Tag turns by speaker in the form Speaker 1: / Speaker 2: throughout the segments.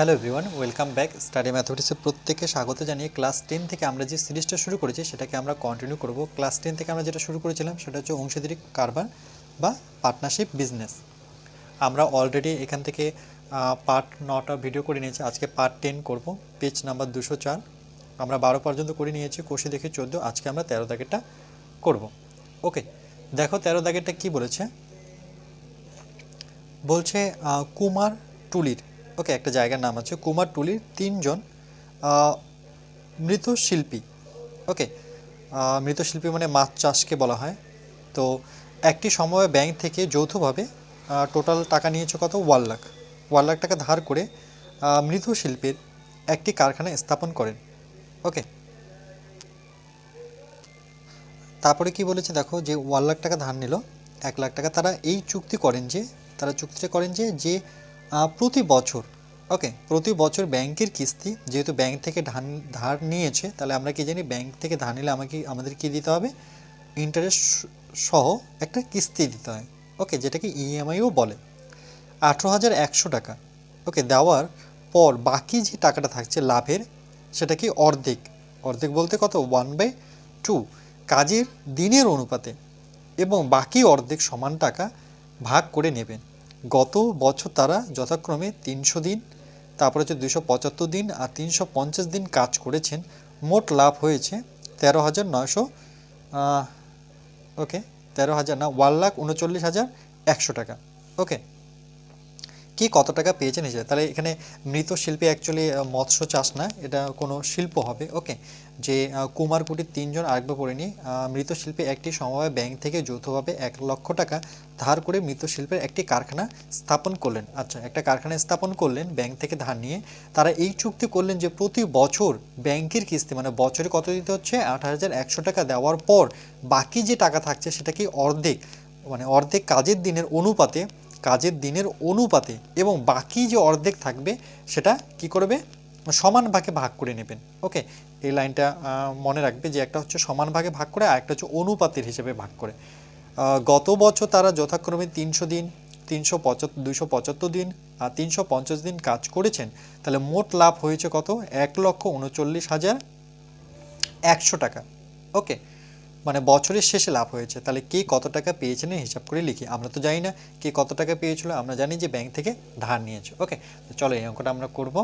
Speaker 1: Hello everyone, welcome back. Study ম্যাথমেটিক্সে প্রত্যেককে স্বাগত জানিয়ে ক্লাস টেন থেকে আমরা যে সিরিজটা শুরু করেছি, সেটাকে আমরা কন্টিনিউ করব। ক্লাস টেন থেকে আমরা যেটা শুরু করেছিলাম, সেটা হচ্ছে অংশীদারি কারবার বা পার্টনারশিপ বিজনেস আমরা অলরেডি এখান থেকে পার্ট নটা ভিডিও করে নিয়েছি, আজকে পার্ট টেন করব। পেজ নাম্বার দুশো চার। আমরা বারো পর্যন্ত করে নিয়েছি, কোষে দেখে চোদ্দ, আজকে আমরা তেরো দাগেরটা করব। ওকে দেখো তেরো দাগেরটা কি বলেছে? বলছে কুমার টুলির। ওকে একটা জায়গার নাম আছে কুমার টুলির তিনজন আহ, মৃত শিল্পী ওকে আহ, মৃত শিল্পী মানে মাছ চাষকে বলা হয়। তো একটি সময় ব্যাংক থেকে যৌথভাবে টোটাল টাকা নিয়েছে কত? ওয়ান লাখ। ওয়ান লাখ টাকা ধার করে আহ, মৃত শিল্পীর একটি কারখানা স্থাপন করেন। ওকে। তারপরে কি বলেছে দেখো যে ওয়ান লাখ টাকা ধার নিল এক লাখ টাকা তারা এই চুক্তি করেন যে তারা চুক্তিটা করেন যে যে প্রতি বছর ওকে প্রতি বছর ব্যাংকের কিস্তি, যেহেতু ব্যাংক থেকে ধান, ধার নিয়েছে, তাহলে আমরা কি জানি, ব্যাংক থেকে ধার নিলে আমাকে, আমাদের কি দিতে হবে? ইন্টারেস্ট সহ একটা কিস্তি দিতে হয়। ওকে যেটাকে ইএমআইও বলে। আঠেরো হাজার একশো টাকা। ওকে দেওয়ার পর বাকি যে টাকাটা থাকছে লাভের, সেটা কি অর্ধেক। অর্ধেক বলতে কত? ওয়ান বাই টু কাজের দিনের অনুপাতে। এবং বাকি অর্ধেক সমান টাকা ভাগ করে নেবেন। গত বছর তারা যথাক্রমে তিনশো দিন তারপরে হচ্ছে দুশো পঁচাত্তর দিন আর তিনশো পঞ্চাশ দিন কাজ করেছেন। মোট লাভ হয়েছে তেরো হাজার নয়শো ওকে, তেরো হাজার না, ওয়ান লাখ উনচল্লিশ হাজার একশো টাকা। ওকে কি কত টাকা পেয়েছেন হিসেবে তাহলে এখানে মৃত শিল্পী অ্যাকচুয়ালি মৎস্য চাষ না, এটা কোনো শিল্প হবে। ওকে যে কুমারকুটির তিনজন আরেকবার পড়ে নিই। মৃত শিল্পী একটি সমবায় ব্যাংক থেকে যৌথভাবে এক লক্ষ টাকা ধার করে মৃত শিল্পের একটি কারখানা স্থাপন করলেন। আচ্ছা একটা কারখানা স্থাপন করলেন, ব্যাংক থেকে ধার নিয়ে। তারা এই চুক্তি করলেন যে প্রতি বছর ব্যাংকের কিস্তি মানে বছরে কত দিতে হচ্ছে? আট হাজার একশো টাকা দেওয়ার পর বাকি যে টাকা থাকছে সেটা কি অর্ধেক মানে অর্ধেক কাজের দিনের অনুপাতে কাজের দিনের অনুপাতে এবং বাকি যে অর্ধেক থাকবে সেটা কি করবে? সমান ভাগে ভাগ করে নেবেন। ওকে? এই লাইনটা মনে রাখবে যে একটা হচ্ছে সমান ভাগে ভাগ করে আর একটা হচ্ছে অনুপাতের হিসেবে ভাগ করে। গত বছর তারা যথাক্রমে তিনশো দিন, তিনশো পঁচাত্তর দুশো পঁচাত্তর দিন আর তিনশো পঞ্চাশ দিন কাজ করেছেন। তাহলে মোট লাভ হয়েছে কত? এক লক্ষ উনচল্লিশ হাজার একশো টাকা। ওকে? মানে বছরের শেষে লাভ হয়েছে। তাহলে কে কত টাকা পেয়েছেন হিসাব করে লিখি। আমরা তো জানি না কে কত টাকা পেয়েছিল, আমরা জানি যে ব্যাংক থেকে ধার নিয়েছে। ওকে তো চলো এই অঙ্কটা আমরা করব।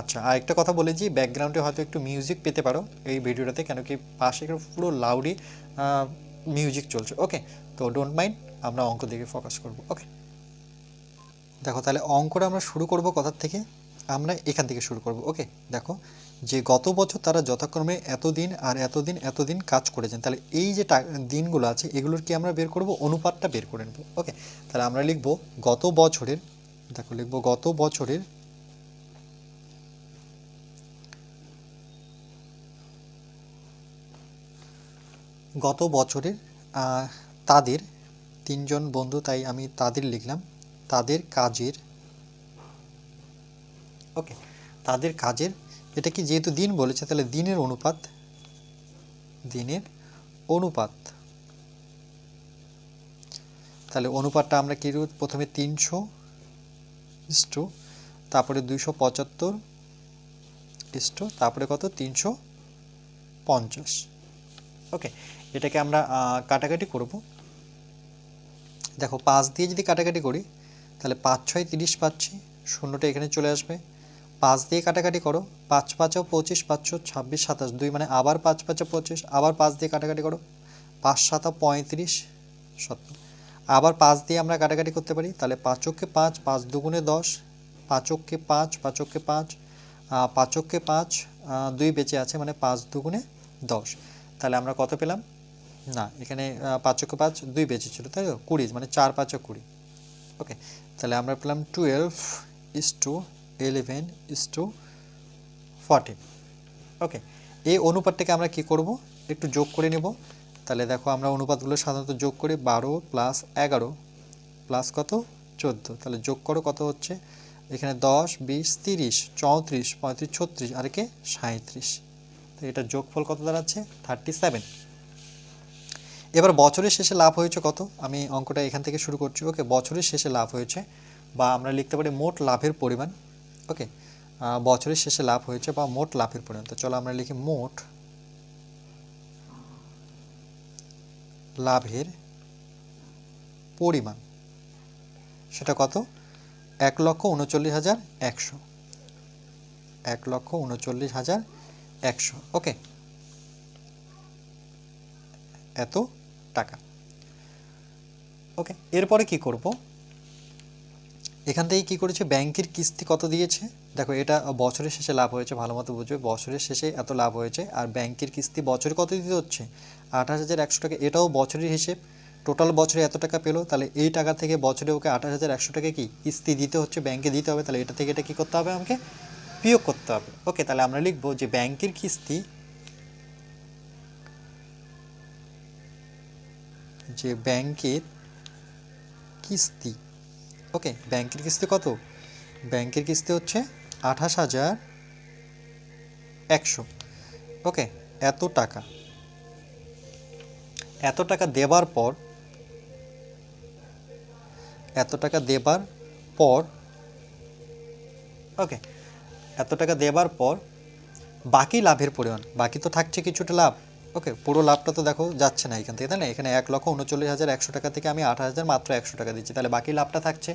Speaker 1: আচ্ছা আর একটা কথা বলে যে ব্যাকগ্রাউন্ডে হয়তো একটু মিউজিক পেতে পারো। এই ভিডিওটাতে কেন কি পাশে পুরো লাউডি মিউজিক চলছে। ওকে তো ডোন্ট মাইন্ড আমরা অঙ্ক দিকে ফোকাস করব। ওকে দেখো, তাহলে অঙ্কটা আমরা শুরু করব কথার থেকে? আমরা এখান থেকে শুরু করব। ওকে দেখো যে গত বছর তারা যথাক্রমে এতদিন আর এতদিন এতদিন কাজ করেছেন, তাহলে এই যে দিনগুলো আছে, এগুলোর কি আমরা বের করব? অনুপাতটা বের করে নেব। ওকে, তাহলে আমরা লিখব গত বছরের, দেখো লিখব গত বছরের গত বছরের তাদের তিনজন বন্ধু, তাই আমি তাদের লিখলাম। তাদের কাজের, ওকে, তাদের কাজের এটা কি যেহেতু দিন বলেছে, তাহলে দিনের অনুপাত দিনের অনুপাত। তাহলে অনুপাতটা আমরা কি? প্রথমে তিনশো ইস্টু, তারপরে দুইশো পঁচাত্তর ইস্টু, তারপরে কত? তিনশো পঞ্চাশ। ওকে, এটাকে আমরা কাটাকাটি করব। দেখো, পাঁচ দিয়ে যদি কাটাকাটি করি, তাহলে পাঁচ, ছয়, তিরিশ পাচ্ছি, শূন্যটা এখানে চলে আসবে। পাঁচ দিয়ে কাটাকাটি করো। পাঁচ পাঁচও পঁচিশ পাঁচশো ছাব্বিশ সাতাশ দুই মানে আবার পাঁচ পাঁচও পঁচিশ আবার পাঁচ দিয়ে কাটাকাটি করো। পাঁচ সাতা পঁয়ত্রিশ সত্তর। আবার পাঁচ দিয়ে আমরা কাটাকাটি করতে পারি তাহলে পাঁচককে পাঁচ পাঁচ দুগুণে দশ পাঁচককে পাঁচ পাঁচককে পাঁচ পাঁচককে পাঁচ দুই বেঁচে আছে মানে পাঁচ দুগুণে দশ। তাহলে আমরা কত পেলাম? না এখানে আহ, পাঁচকে পাঁচ দুই বেঁচে ছিল তাই তো? কুড়ি মানে চার পাঁচও কুড়ি। ওকে তাহলে আমরা পেলাম twelve is to eleven is to fourteen okay এই অনুপাতটাকে আমরা কি করব? একটু যোগ করে নেব। তাহলে দেখো আমরা অনুপাতগুলো সাধারণত যোগ করি বারো প্লাস এগারো প্লাস কত? চোদ্দ। তাহলে যোগ করো কত হচ্ছে? এখানে দশ, বিশ, তিরিশ, চৌত্রিশ, পঁয়ত্রিশ, ছত্রিশ, আর একে সাঁত্রিশ তো এটা যোগফল কত দাঁড়াচ্ছে? থার্টি সেভেন এবার বছরের শেষে লাভ হয়েছে কত? আমি অঙ্কটা এখান থেকে শুরু করছি। ওকে, বছরের শেষে লাভ হয়েছে বা আমরা লিখতে পারি মোট লাভের পরিমাণ। ওকে বছরের শেষে লাভ হয়েছে বা মোট লাভের পরিমাণ। তো চলো আমরা লিখি মোট লাভের পরিমাণ। সেটা কত? এক লক্ষ উনচল্লিশ হাজার একশো। এক লক্ষ উনচল্লিশ হাজার একশো। ওকে এত টাকা। ওকে এরপরে কি করব? এখান থেকে কি করেছে? ব্যাংকের কিস্তি কত দিয়েছে? দেখো, এটা বছরের শেষে লাভ হয়েছে, ভালো মতো বুঝবে। বছরের শেষে এত লাভ হয়েছে, আর ব্যাংকের কিস্তি বছরে কত দিতে হচ্ছে? আঠাশ হাজার একশো টাকা, এটাও বছরের হিসেব। টোটাল বছরে এত টাকা পেল, তাহলে এই টাকা থেকে বছরে ওকে আঠাশ হাজার একশো টাকা কি? কিস্তি দিতে হচ্ছে, ব্যাংকে দিতে হবে, তাহলে এটা থেকে এটা কী করতে হবে? আমাকে বিয়োগ করতে হবে। ওকে, তাহলে আমরা লিখব যে ব্যাংকের কিস্তি যে ব্যাংকের কিস্তি ওকে, ব্যাংকের কিস্তি কত? ব্যাংকের কিস্তি হচ্ছে আঠাশ হাজার একশো। ওকে, এত টাকা। এত টাকা দেবার পর, এত টাকা দেবার পর, ওকে, এত টাকা দেবার পর বাকি লাভের পরিমাণ, বাকি তো থাকছে কিছুটা লাভ। ওকে, পুরো লাভটা তো দেখো যাচ্ছে না এখান থেকে, তাই না? এখানে এক লক্ষ উনচল্লিশ হাজার একশো টাকা থেকে আমি আট হাজার মাত্র একশো টাকা দিচ্ছি। তাহলে বাকি লাভটা থাকছে।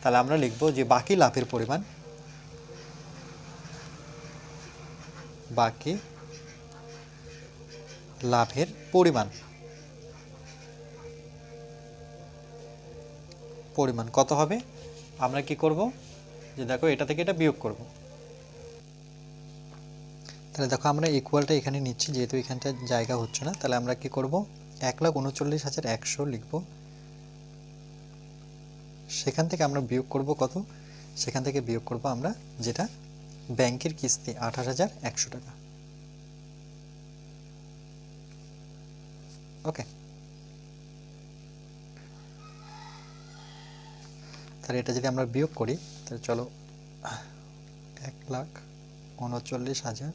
Speaker 1: তাহলে আমরা লিখব যে বাকি লাভের পরিমাণ, বাকি লাভের পরিমাণ পরিমাণ কত হবে? আমরা কি করব? যে দেখো এটা থেকে এটা বিয়োগ করব। তাহলে দেখো আমরা ইকুয়ালটা এখানে নিচ্ছি, যেহেতু এখানটা জায়গা হচ্ছে না, তাহলে আমরা কি করব? এক লাখ উনচল্লিশ হাজার একশো লিখব। সেখান থেকে আমরা বিয়োগ করব কত? সেখান থেকে বিয়োগ করব আমরা যেটা ব্যাংকের কিস্তি আঠাশ হাজার একশো টাকা। ওকে তাহলে এটা যদি আমরা বিয়োগ করি, তাহলে চলো, এক লাখ উনচল্লিশ হাজার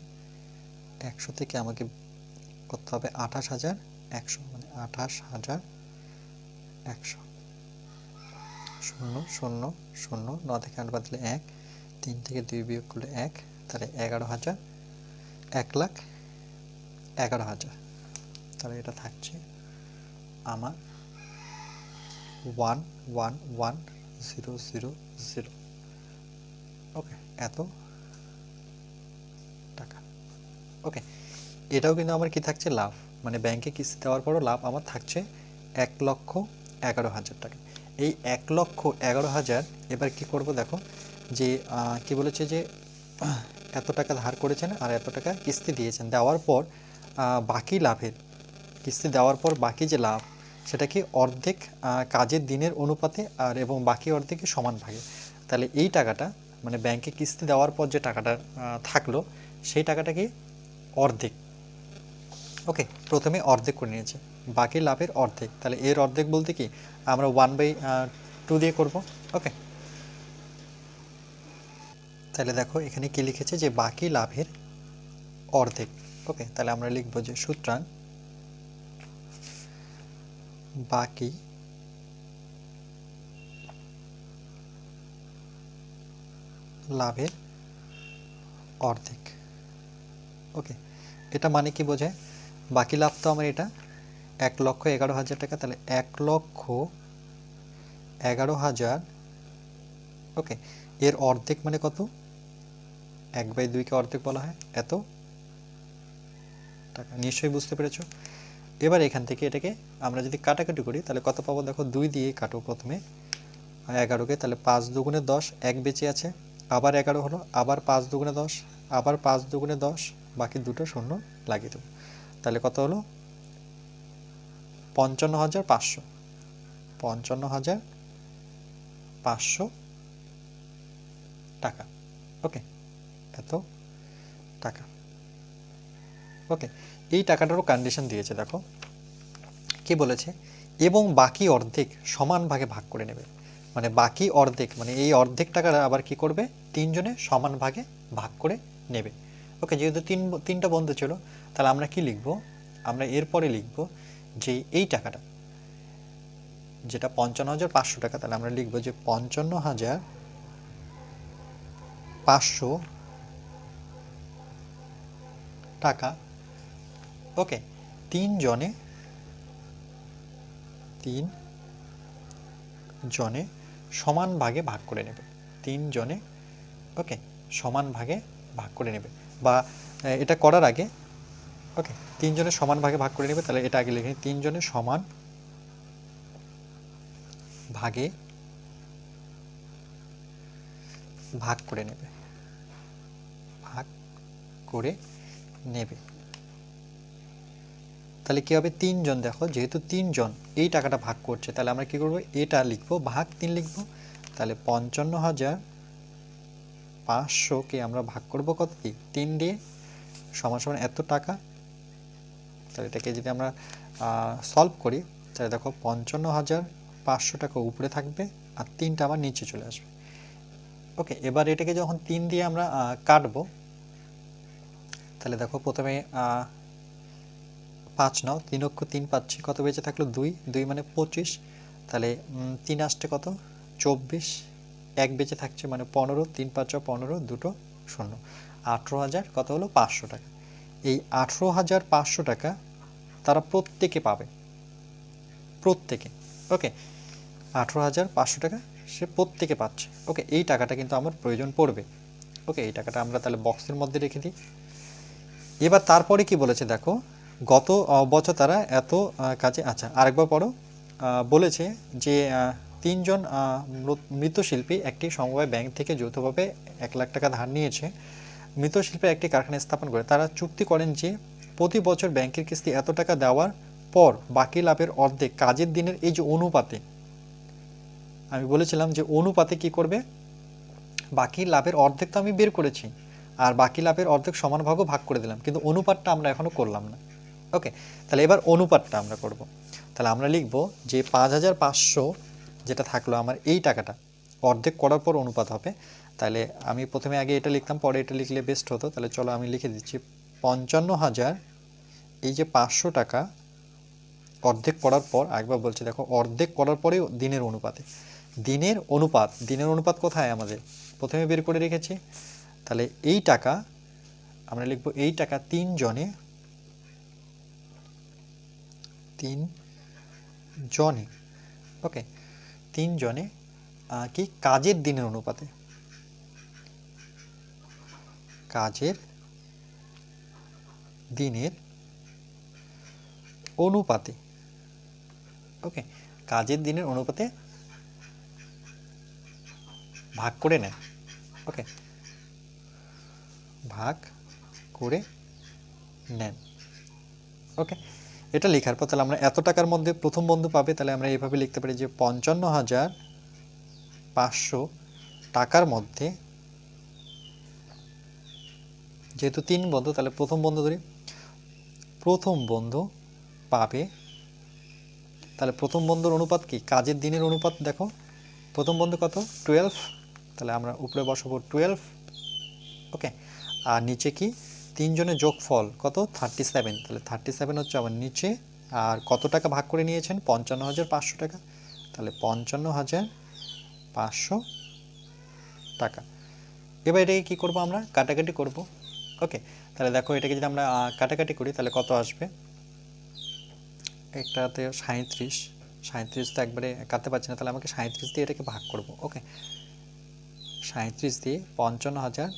Speaker 1: একশো থেকে আমাকে করতে হবে আঠাশ হাজার একশো মানে আঠাশ হাজার একশো। শূন্য শূন্য শূন্য, ন থেকে আট বাদ দিলে এক, তিন থেকে দুই বিয়োগ করলে এক, তাহলে এগারো হাজার, এক লাখ এগারো হাজার। তাহলে এটা থাকছে আমার one one one zero zero zero okay এত টাকা ওকে এটাও কিন্তু আমার কি থাকছে? লাভ। মানে ব্যাংকে কিস্তি দেওয়ার পরও লাভ আমার থাকছে এক লক্ষ এগারো হাজার টাকা। এই এক লক্ষ এগারো হাজার এবার কি করব দেখো? যে কি বলেছে যে, এত টাকা ধার করেছেন আর এত টাকা কিস্তি দিয়েছেন। দেওয়ার পর বাকি লাভের, কিস্তি দেওয়ার পর বাকি যে লাভ, সেটা কি অর্ধেক কাজের দিনের অনুপাতে আর এবং বাকি অর্ধেকে সমান ভাগে। তাহলে এই টাকাটা মানে ব্যাংকে কিস্তি দেওয়ার পর যে টাকাটা থাকল, সেই টাকাটা কি অর্ধেক। ওকে, প্রথমে অর্ধেক করে নিয়েছে। বাকি লাভের অর্ধেক। তাহলে এর অর্ধেক বলতে কি? আমরা ওয়ান বাই টু দিয়ে করব। ওকে। তাহলে দেখো, এখানে কি লিখেছে যে বাকি লাভের অর্ধেক। ওকে, তাহলে আমরা লিখব যে সুতরাং বাকি লাভের অর্ধেক। ওকে এটা মানে কি বোঝায়? বাকি লাভ তো আমার এটা। এক লক্ষ এগারো হাজার টাকা, তাহলে এক লক্ষ এগারো হাজার, ওকে, এর অর্ধেক মানে কত? এক বাই দুইকে অর্ধেক বলা হয়, এত টাকা। নিশ্চয়ই বুঝতে পেরেছ? এবার এখান থেকে এটাকে আমরা যদি কাটাকাটি করি, তাহলে কত পাবো? দেখো, দুই দিয়ে কাটো প্রথমে। এগারোকে, তাহলে পাঁচ দুগুণে দশ, এক বেঁচে আছে। আবার এগারো হলো, আবার পাঁচ দুগুণে দশ, আবার পাঁচ দুগুণে দশ বাকি দুটো শূন্য লাগিয়ে দেবো। তাহলে কত হলো? পঞ্চান্ন হাজার পাঁচশো। পঞ্চান্ন হাজার পাঁচশো টাকা। ওকে, এত টাকা। ওকে, এই টাকাটারও কন্ডিশন দিয়েছে, দেখো। কি বলেছে? এবং বাকি অর্ধেক সমান ভাগে ভাগ করে নেবে। মানে বাকি অর্ধেক মানে এই অর্ধেক টাকাটা আবার কি করবে? তিনজনে সমান ভাগে ভাগ করে নেবে। ওকে যেহেতু তিন তিনটা বন্ধু ছিল, তাহলে আমরা কি লিখব? আমরা এরপরে লিখব যে এই টাকাটা, যেটা পঞ্চান্ন হাজার পাঁচশো টাকা, তাহলে আমরা লিখব যে পঞ্চান্ন হাজার পাঁচশো টাকা। ওকে তিন জনে তিন জনে সমান ভাগে ভাগ করে নেবে। তিন জনে ওকে সমান ভাগে ভাগ করে নেবে। বা এটা করার আগে ওকে তিনজনে সমান ভাগে ভাগ করে নেবে, তাহলে এটা আগে লিখে নিই। তিনজনে সমান ভাগে ভাগ করে নেবে। ভাগ করে নেবে। তাহলে কি হবে? তিনজন দেখো, যেহেতু তিনজন এই টাকাটা ভাগ করছে, তাহলে আমরা কি করব? এটা লিখব, ভাগ তিন লিখব, তাহলে পঞ্চান্ন হাজার পাঁচশোকে আমরা ভাগ করব কত কি? তিন দিয়ে সমান সমান এত টাকা? তাহলে এটাকে যদি আমরা সলভ করি, তাহলে দেখো পঞ্চান্ন হাজার পাঁচশো টাকা উপরে থাকবে আর তিনটা আবার নিচে চলে আসবে। ওকে, এবার এটাকে যখন তিন দিয়ে আমরা কাটবো, তাহলে দেখো প্রথমে পাঁচ নাও, তিন অক্ষ তিন পাচ্ছি, কত বেঁচে থাকল? দুই দুই মানে পঁচিশ। তাহলে তিন আসছে কত? চব্বিশ। এক বেঁচে থাকছে মানে পনেরো তিন পাঁচ পনেরো দুটো শূন্য। আঠেরো হাজার কত হলো? পাঁচশো টাকা। এই আঠেরো হাজার পাঁচশো টাকা তারা প্রত্যেকে পাবে। প্রত্যেকে। ওকে? আঠেরো হাজার পাঁচশো টাকা সে প্রত্যেকে পাচ্ছে। ওকে এই টাকাটা কিন্তু আমার প্রয়োজন পড়বে। ওকে এই টাকাটা আমরা তাহলে বক্সের মধ্যে রেখে দিই। এবার তারপরে কি বলেছে দেখো? গত বছর তারা এত কাজে আচ্ছা আরেকবার আহ, বলেছে যে তিনজন আহ, মৃত- মৃৎশিল্পী একটি সমবায় ব্যাংক থেকে যৌথভাবে এক লাখ টাকা ধার নিয়েছে। মৃৎশিল্পের একটি কারখানা স্থাপন করে। তারা চুক্তি করেন যে প্রতি বছর ব্যাংকের কিস্তি এত টাকা দেওয়ার পর বাকি লাভের অর্ধেক কাজের দিনের এই যে অনুপাতে আমি বলেছিলাম যে অনুপাতে কি করবে? বাকি লাভের অর্ধেক তো আমি বের করেছি আর বাকি লাভের অর্ধেক সমান ভাগও ভাগ করে দিলাম কিন্তু অনুপাতটা আমরা এখনও করলাম না। ওকে তাহলে এবার অনুপাতটা আমরা করব। তাহলে আমরা লিখব যে পাঁচ হাজার পাঁচশো যেটা থাকল আমার এই টাকাটা, অর্ধেক করার পর অনুপাত হবে। তাহলে আমি প্রথমে আগে এটা লিখতাম, পরে এটা লিখলে বেস্ট হতো। তাহলে চলো আমি লিখে দিচ্ছি, পঞ্চান্ন হাজার, এই যে পাঁচশো টাকা অর্ধেক করার পর একবার বলছি দেখো, অর্ধেক করার পরে দিনের অনুপাতে। দিনের অনুপাত দিনের অনুপাত কোথায় আমাদের? প্রথমে বের করে রেখেছি। তাহলে এই টাকা, আমরা লিখব এই টাকা তিন জনে তিন জনে ওকে তিন জনে আহ, কি কাজের দিনের অনুপাতে? কাজের দিনের অনুপাতে। ওকে কাজের দিনের অনুপাতে ভাগ করে নেয়। ওকে ভাগ করে নেন। ওকে এটা লেখার পর তাহলে আমরা এত টাকার মধ্যে প্রথম বন্ধু পাবে, তাহলে আমরা এইভাবে লিখতে পারি যে পঞ্চান্ন হাজার পাঁচশো টাকার মধ্যে। যেহেতু তিন বন্ধু, তাহলে প্রথম বন্ধু ধরি। প্রথম বন্ধু পাবে। তাহলে প্রথম বন্ধুর অনুপাত কি? কাজের দিনের অনুপাত দেখো। প্রথম বন্ধু কত? টুয়েলভ তাহলে আমরা উপরে বসাবো টুয়েলভ ওকে আর নিচে কি? তিনজনের যোগফল কত? থার্টি সেভেন তাহলে থার্টি সেভেন হচ্ছে আমার নিচে। আর কত টাকা ভাগ করে নিয়েছেন? পঞ্চান্ন হাজার পাঁচশো টাকা। তাহলে পঞ্চান্ন হাজার পাঁচশো টাকা। এবার এটাকে কী করব আমরা? কাটাকাটি করব। ওকে তাহলে দেখো এটাকে যদি আমরা কাটাকাটি করি, তাহলে কত আসবে? একটাতে সাঁত্রিশ সাঁত্রিশ তো একবারে কাটতে পারছি না, তাহলে আমাকে সাঁত্রিশ দিয়ে এটাকে ভাগ করব। ওকে সাঁত্রিশ দিয়ে পঞ্চান্ন হাজার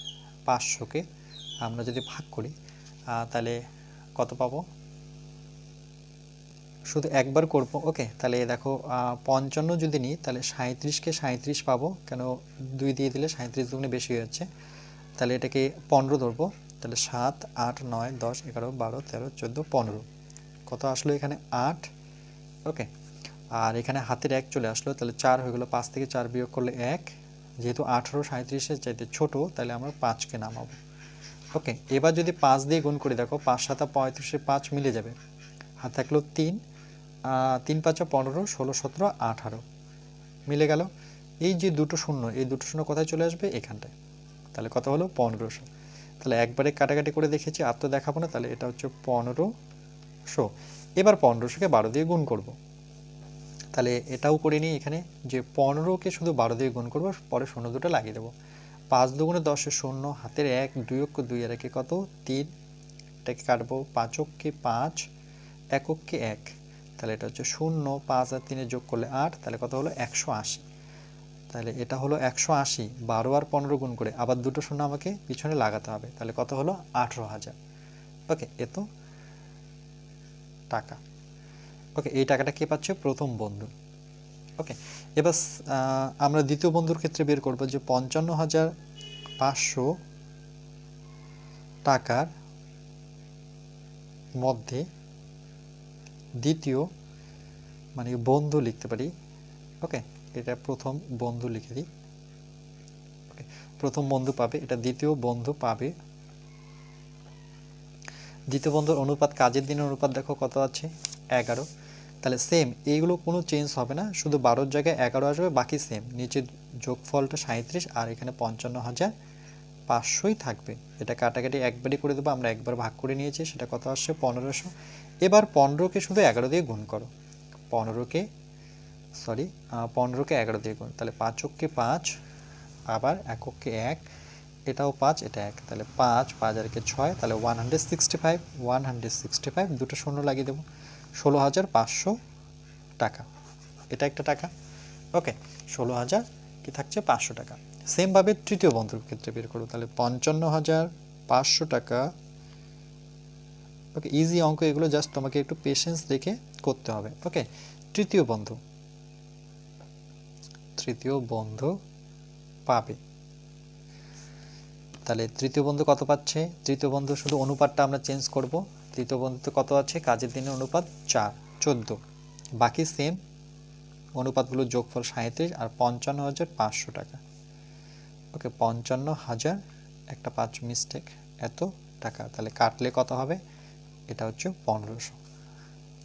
Speaker 1: পাঁচশোকে আমরা যদি ভাগ করি তাহলে কত পাবো? শুধু একবার করব, ওকে? তাহলে দেখো পঞ্চান্ন যদি নিই, তাহলে সাঁত্রিশকে সাঁত্রিশ পাবো, কেন দুই দিয়ে দিলে সাঁত্রিশ দুগুণে বেশি হয়ে যাচ্ছে। তাহলে এটাকে পনেরো ধরবো, তাহলে সাত, আট, নয়, দশ, এগারো, বারো, তেরো, চোদ্দ, পনেরো। কত আসলো এখানে? আট। ওকে? আর এখানে হাতের এক চলে আসলো, তাহলে চার হয়ে গেলো, পাঁচ থেকে চার বিয়োগ করলে এক। যেহেতু আঠেরো সাঁত্রিশের চাইতে ছোট, তাহলে আমরা পাঁচকে নামাবো। ওকে এবার যদি পাঁচ দিয়ে গুণ করি, দেখো, পাঁচ সাতা পঁয়ত্রিশে পাঁচ মিলে যাবে। হাত থাকল তিন তিন পাঁচা পনেরো, ষোলো সতেরো, আঠারো। মিলে গেল। এই যে দুটো শূন্য, এই দুটো শূন্য কোথায় চলে আসবে? এখানটায়। তাহলে কত হলো? পনেরোশো তাহলে একবারে কাটাকাটি করে দেখেছি, আর তো দেখাবো না, তাহলে এটা হচ্ছে পনেরোশো এবার পনেরোশোকে বারো দিয়ে গুণ করব। তাহলে এটাও করে নিই এখানে, যে পনেরোকে শুধু বারো দিয়ে গুণ করব, পরে শূন্য দুটো লাগিয়ে দেবো। পাঁচ দুগুণে দশে শূন্য, হাতের এক, দুই অক্ষ দুই, আর একে কত? তিন। এটাকে কাটবো পাঁচককে পাঁচ একককে এক। তাহলে এটা হচ্ছে শূন্য, পাঁচ আর তিনে যোগ করলে আট, তাহলে কত হলো? একশো আশি। তাহলে এটা হলো একশো আশি, বারো আর পনেরো গুণ করে আবার দুটো শূন্য আমাকে পিছনে লাগাতে হবে, তাহলে কত হলো? আঠেরো হাজার। ওকে, এ তো টাকা। ওকে, এই টাকাটা কে পাচ্ছে? প্রথম বন্ধু। ওকে এবার আমরা দ্বিতীয় বন্ধুর ক্ষেত্রে বের করব যে পঞ্চান্ন হাজার পাঁচশো টাকার মধ্যে দ্বিতীয় মানে বন্ধু লিখতে পারি। ওকে এটা প্রথম বন্ধু লিখে দিই। প্রথম বন্ধু পাবে, এটা দ্বিতীয় বন্ধু পাবে। দ্বিতীয় বন্ধুর অনুপাত কাজের দিনের অনুপাত দেখো কত আছে? এগারো। তাহলে সেম এইগুলো কোনো চেঞ্জ হবে না। শুধু বারোর জায়গায় এগারো আসবে, বাকি সেম নিচে যোগফলটা সাঁত্রিশ আর এখানে পঞ্চান্ন হাজার পাঁচশোই থাকবে। এটা কাটাকাটি একবারই করে দেবো, আমরা একবার ভাগ করে নিয়েছি, সেটা কত আসছে? পনেরোশো। এবার পনেরোকে শুধু এগারো দিয়ে গুণ করো। পনেরোকে সরি পনেরোকে এগারো দিয়ে গুণ। তাহলে পাঁচককে পাঁচ, আবার একককে এক, এটাও পাঁচ, এটা এক। তাহলে পাঁচ পাঁচ আর একে ছয়, তাহলে one hundred sixty five one hundred sixty five দুটো শূন্য লাগিয়ে দেবো। ষোলো হাজার পাঁচশো টাকা। এটা একটা টাকা? ওকে, ষোলো হাজার কি থাকছে? পাঁচশো টাকা। সেমভাবে তৃতীয় বন্ধুর ক্ষেত্রে বের করব। তাহলে পঞ্চান্ন হাজার পাঁচশো টাকা। ওকে ইজি অঙ্ক এগুলো জাস্ট তোমাকে একটু পেশেন্স রেখে করতে হবে। ওকে, তৃতীয় বন্ধু। তৃতীয় বন্ধু পাবে। তাহলে তৃতীয় বন্ধু কত পাচ্ছে? তৃতীয় বন্ধু শুধু অনুপাতটা আমরা চেঞ্জ করব। তৃতীয় বন্ধুতে কত আছে? কাজের দিনের অনুপাত চার, চোদ্দ। বাকি সেম অনুপাতগুলো যোগফল সাঁত্রিশ আর পঞ্চান্ন হাজার পাঁচশো টাকা। ওকে, পঞ্চান্ন হাজার একটা পাঁচ মিস্টেক এত টাকা। তাহলে কাটলে কত হবে? এটা হচ্ছে পনেরোশো।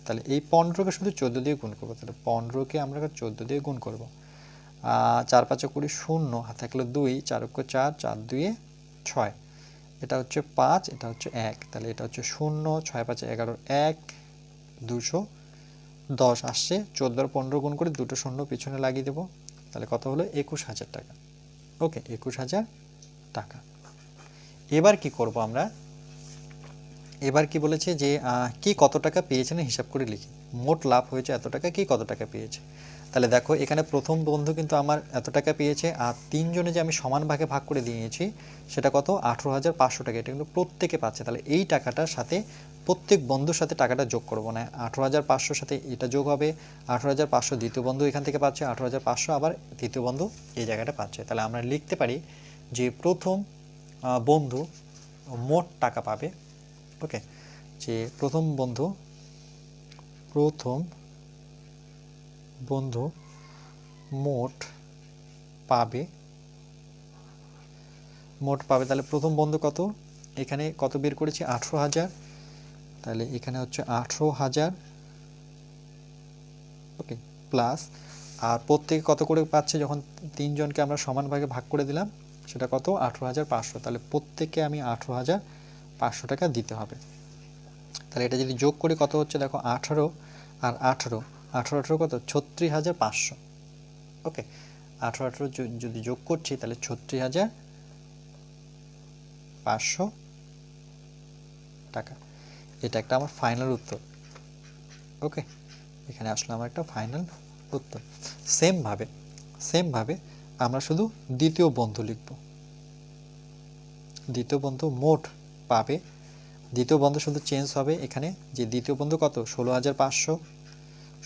Speaker 1: তাহলে এই পনেরোকে শুধু চোদ্দ দিয়ে গুণ করব। তাহলে পনেরোকে আমরা চোদ্দ দিয়ে গুণ করব। চার পাঁচে কুড়ি শূন্য হাতে থাকল দুই, চার অক্ষ চার চার দুইয়ে ছয়। এটা হচ্ছে পাঁচ, এটা হচ্ছে এক। তাহলে এটা হচ্ছে শূন্য, ছয়, পাঁচে, এগারো, এক, দুশো দশ আসছে। চোদ্দ পনেরো গুণ করে দুটো শূন্য পিছনে লাগিয়ে দেবো। তাহলে কত হলো? একুশ হাজার টাকা। ওকে, একুশ হাজার টাকা। এবার কি করব আমরা? এবার কি বলেছে যে কি কত টাকা পেয়েছেন হিসাব করে লিখি। মোট লাভ হয়েছে এত টাকা, কি কত টাকা পেয়েছে? তাহলে দেখো, এখানে প্রথম বন্ধু কিন্তু আমার এত টাকা পেয়েছে, আর তিনজনে যে আমি সমান ভাগে ভাগ করে দিয়েছি, সেটা কত? আঠেরো হাজার পাঁচশো টাকা। এটা কিন্তু প্রত্যেকে পাচ্ছে। তাহলে এই টাকাটার সাথে প্রত্যেক বন্ধুর সাথে টাকাটা যোগ করব না। আঠেরো হাজার পাঁচশোর সাথে এটা যোগ হবে, আঠেরো হাজার পাঁচশো দ্বিতীয় বন্ধু এখান থেকে পাচ্ছে, আঠেরো হাজার পাঁচশো আবার তৃতীয় বন্ধু এই জায়গাটা পাচ্ছে। তাহলে আমরা লিখতে পারি যে প্রথম বন্ধু মোট টাকা পাবে, ওকে? যে প্রথম বন্ধু, প্রথম বন্ধু মোট পাবে মোট পাবে তাহলে প্রথম বন্ধু কত? এখানে কত বের করেছি? আঠেরো হাজার। তাহলে এখানে হচ্ছে আঠেরো হাজার। ওকে, প্লাস। আর প্রত্যেকে কত করে পাচ্ছে? যখন তিনজনকে আমরা সমান ভাগে ভাগ করে দিলাম, সেটা কত? আঠেরো হাজার পাঁচশো। তাহলে প্রত্যেককে আমি আঠেরো হাজার পাঁচশো টাকা দিতে হবে। তাহলে এটা যদি যোগ করি কত হচ্ছে? দেখো আঠারো আর আঠেরো। আঠেরো আঠেরো কত? ছত্রিশ হাজার পাঁচশো। ওকে, আঠেরো আঠেরো যদি যোগ করছি, তাহলে ছত্রিশ হাজার পাঁচশো টাকা। এটা একটা আমার ফাইনাল উত্তর। ওকে, এখানে আসলে আমার একটা ফাইনাল উত্তর। সেমভাবে সেমভাবে আমরা শুধু দ্বিতীয় বন্ধু লিখব। দ্বিতীয় বন্ধু মোট পাবে। দ্বিতীয় বন্ধু শুধু চেঞ্জ হবে এখানে। যে দ্বিতীয় বন্ধু কত? ষোলো হাজার পাঁচশো।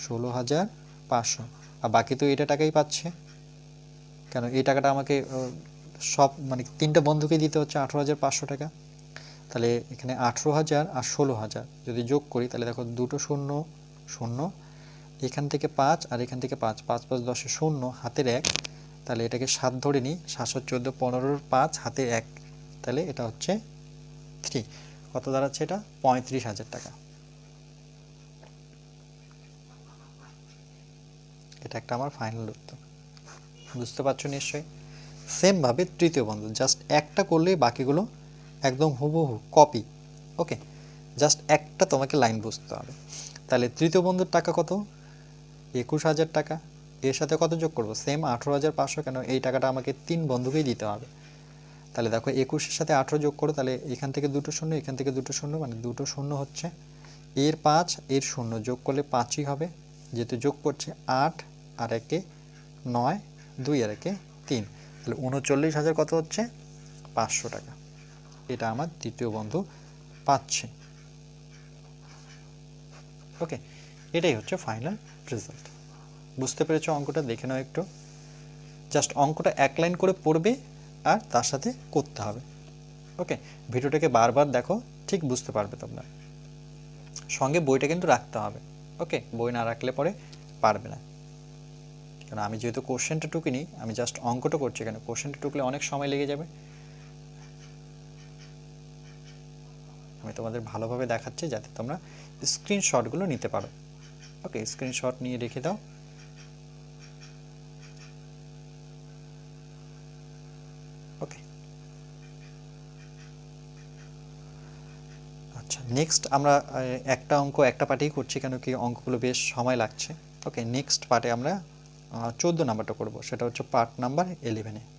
Speaker 1: ষোলো হাজার পাঁচশো। আর বাকি তো এটা টাকাই পাচ্ছে। কেন? এই টাকাটা আমাকে সব মানে তিনটা বন্ধুকে দিতে হচ্ছে আঠেরো হাজার পাঁচশো টাকা। তাহলে এখানে আঠেরো হাজার আর ষোলো হাজার যদি যোগ করি, তাহলে দেখো দুটো শূন্য শূন্য, এখান থেকে পাঁচ আর এখান থেকে পাঁচ পাঁচ পাঁচ দশে শূন্য, হাতের এক। তাহলে এটাকে সাত ধরে নিই, সাতশো চোদ্দ, পনেরোর পাঁচ হাতে এক। তাহলে এটা হচ্ছে থ্রি কত দাঁড়াচ্ছে এটা? পঁয়ত্রিশ হাজার টাকা। এটা একটা আমার ফাইনাল উত্তর। বুঝতে পারছ নিশ্চয়ই? সেমভাবে তৃতীয় বন্ধু জাস্ট একটা করলেই বাকিগুলো একদম হুবহু কপি ওকে জাস্ট একটা তোমাকে লাইন বুঝতে হবে। তাহলে তৃতীয় বন্ধুর টাকা কত? একুশ হাজার টাকা। এর সাথে কত যোগ করব? সেম আঠেরো হাজার পাঁচশো কেন? এই টাকাটা আমাকে তিন বন্ধুকেই দিতে হবে। তাহলে দেখো, একুশের সাথে আঠেরো যোগ করো, তাহলে এখান থেকে দুটো শূন্য, এখান থেকে দুটো শূন্য মানে দুটো শূন্য হচ্ছে। এর পাঁচ, এর শূন্য যোগ করলে পাঁচই হবে। যেহেতু যোগ করছে আট আর একে নয়, দুই আর একে তিন। তাহলে উনচল্লিশ হাজার কত হচ্ছে? পাঁচশো টাকা। এটা আমার দ্বিতীয় বন্ধু পাচ্ছে। ওকে, এটাই হচ্ছে ফাইনাল রেজাল্ট বুঝতে পেরেছ? অঙ্কটা দেখে নাও একটু। জাস্ট অঙ্কটা এক লাইন করে পড়বে আর তার সাথে করতে হবে। ওকে, ভিডিওটাকে বারবার দেখো, ঠিক বুঝতে পারবে তোমরা। সঙ্গে বইটা কিন্তু রাখতে হবে। ওকে, বই না রাখলে পরে পারবে না। কারণ আমি যেহেতু কোশ্চেনটা টুকিনি, আমি জাস্ট অঙ্কটা করছি কেন কোশ্চেনটা টুকলে অনেক সময় লেগে যাবে। আমি তোমাদের ভালোভাবে দেখাচ্ছি যাতে তোমরা স্ক্রিনশটগুলো নিতে পারো। ওকে স্ক্রিনশট নিয়ে রেখে দাও। ওকে আচ্ছা নেক্সট আমরা একটা অঙ্ক একটা পার্টেই করছি কেন কি অঙ্কগুলো বেশ সময় লাগছে। ওকে নেক্সট পার্টে আমরা চোদ্দ নাম্বারটা করব। সেটা হচ্ছে পার্ট নাম্বার ইলেভেনে